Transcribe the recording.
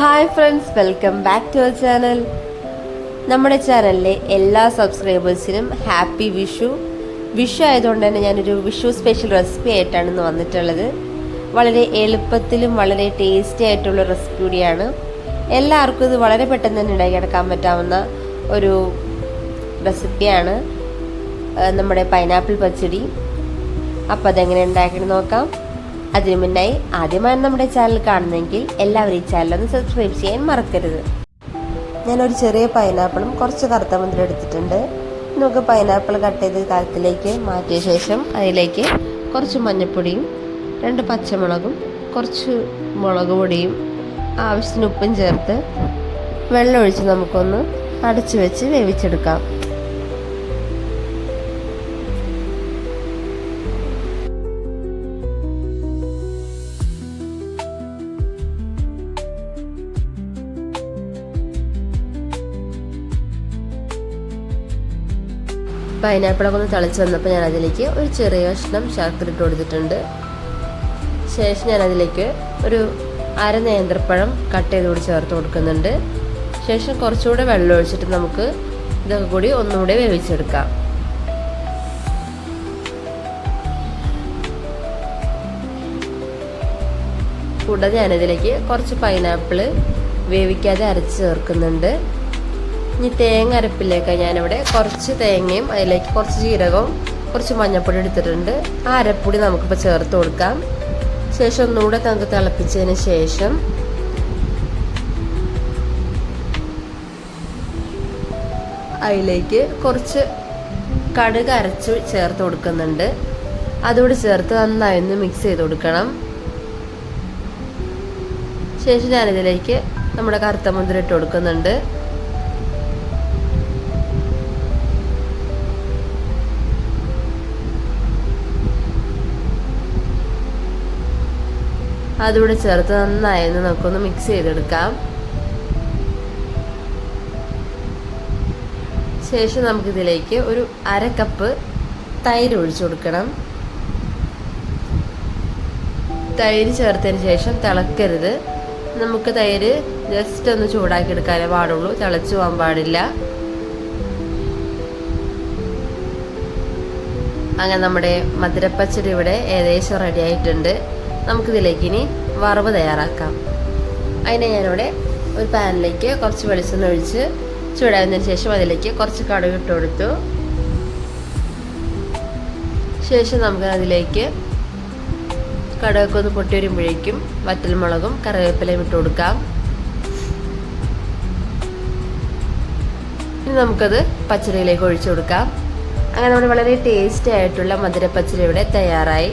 Hi friends welcome back to our channel നമ്മുടെ ചാനലിലെ എല്ലാ സബ്സ്ക്രൈബേഴ്സിനും ഹാപ്പി വിഷു. വിഷു ആയതുകൊണ്ട് തന്നെ ഞാനൊരു വിഷു സ്പെഷ്യൽ റെസിപ്പി ആയിട്ടാണ് ഇന്ന് വന്നിട്ടുള്ളത്. വളരെ എളുപ്പത്തിലും വളരെ ടേസ്റ്റി ആയിട്ടുള്ള റെസിപ്പി കൂടിയാണ്. എല്ലാവർക്കും ഇത് വളരെ പെട്ടെന്ന് തന്നെ ഉണ്ടാക്കിയെടുക്കാൻ പറ്റാവുന്ന ഒരു റെസിപ്പിയാണ് നമ്മുടെ പൈനാപ്പിൾ പച്ചടി. അപ്പോൾ അതെങ്ങനെ ഉണ്ടാക്കി നോക്കാം. അതിനു മുന്നായി ആദ്യമായി നമ്മുടെ ചാനൽ കാണുന്നെങ്കിൽ എല്ലാവരും ഈ ചാനൽ ഒന്ന് സബ്സ്ക്രൈബ് ചെയ്യാൻ മറക്കരുത്. ഞാനൊരു ചെറിയ പൈനാപ്പിളും കുറച്ച് കറുത്ത മുന്തിരി എടുത്തിട്ടുണ്ട്. നമുക്ക് പൈനാപ്പിൾ കട്ട് ചെയ്ത് കാലത്തിലേക്ക് മാറ്റിയ ശേഷം അതിലേക്ക് കുറച്ച് മഞ്ഞൾപ്പൊടിയും രണ്ട് പച്ചമുളകും കുറച്ച് മുളക് പൊടിയും ആവശ്യത്തിന് ഉപ്പും ചേർത്ത് വെള്ളമൊഴിച്ച് നമുക്കൊന്ന് അടച്ചു വെച്ച് വേവിച്ചെടുക്കാം. പൈനാപ്പിളൊക്കെ ഒന്ന് തിളച്ച് വന്നപ്പോൾ ഞാൻ അതിലേക്ക് ഒരു ചെറിയ കഷ്ണം ശർക്കര ഇട്ട് കൊടുത്തിട്ടുണ്ട്. ശേഷം ഞാൻ അതിലേക്ക് ഒരു അര നേന്ത്രപ്പഴം കട്ട് ചെയ്ത് കൂടി ചേർത്ത് കൊടുക്കുന്നുണ്ട്. ശേഷം കുറച്ചുകൂടെ വെള്ളം ഒഴിച്ചിട്ട് നമുക്ക് ഇതൊക്കെ കൂടി ഒന്നുകൂടെ വേവിച്ചെടുക്കാം. കൂടാതെ ഞാനിതിലേക്ക് കുറച്ച് പൈനാപ്പിൾ വേവിക്കാതെ അരച്ച് ചേർക്കുന്നുണ്ട്. ഇനി തേങ്ങ അരപ്പിലേക്ക് ഞാനിവിടെ കുറച്ച് തേങ്ങയും അതിലേക്ക് കുറച്ച് ജീരകവും കുറച്ച് മഞ്ഞൾപ്പൊടി എടുത്തിട്ടുണ്ട്. ആ അരപ്പൊടി നമുക്കിപ്പോൾ ചേർത്ത് കൊടുക്കാം. ശേഷം ഒന്നുകൂടെ നമുക്ക് തിളപ്പിച്ചതിന് ശേഷം അതിലേക്ക് കുറച്ച് കടുക് അരച്ച് ചേർത്ത് കൊടുക്കുന്നുണ്ട്. അതുകൂടി ചേർത്ത് നന്നായി ഒന്ന് മിക്സ് ചെയ്ത് കൊടുക്കണം. ശേഷം ഞാനിതിലേക്ക് നമ്മുടെ കറുത്ത മുന്തിരി ഇട്ട് കൊടുക്കുന്നുണ്ട്. അതുകൂടെ ചേർത്ത് നന്നായി ഒന്ന് നമുക്കൊന്ന് മിക്സ് ചെയ്തെടുക്കാം. ശേഷം നമുക്കിതിലേക്ക് ഒരു അര കപ്പ് തൈര് ഒഴിച്ചു കൊടുക്കണം. തൈര് ചേർത്തതിന് ശേഷം തിളക്കരുത്. നമുക്ക് തൈര് ജസ്റ്റ് ഒന്ന് ചൂടാക്കി എടുക്കാനേ പാടുള്ളൂ. തിളച്ചു പോകാൻ പാടില്ല. അങ്ങനെ നമ്മുടെ മധുരപ്പച്ചടി ഇവിടെ ഏകദേശം റെഡി ആയിട്ടുണ്ട്. നമുക്കിതിലേക്ക് ഇനി വറവ് തയ്യാറാക്കാം. അതിനെ ഞാനിവിടെ ഒരു പാനിലേക്ക് കുറച്ച് വെളിച്ചെണ്ണ ഒഴിച്ച് ചൂടായതിനു ശേഷം അതിലേക്ക് കുറച്ച് കടുക് ഇട്ട് കൊടുത്തു. ശേഷം നമുക്ക് അതിലേക്ക് കടുകൊക്കെ ഒന്ന് പൊട്ടി വരുമ്പോഴേക്കും വറ്റൽമുളകും കറിവേപ്പിലയും ഇട്ട് കൊടുക്കാം. ഇനി നമുക്കത് പച്ചടിയിലേക്ക് ഒഴിച്ചു കൊടുക്കാം. അങ്ങനെ നമ്മുടെ വളരെ ടേസ്റ്റി ആയിട്ടുള്ള മധുരപ്പച്ചടി ഇവിടെ തയ്യാറായി.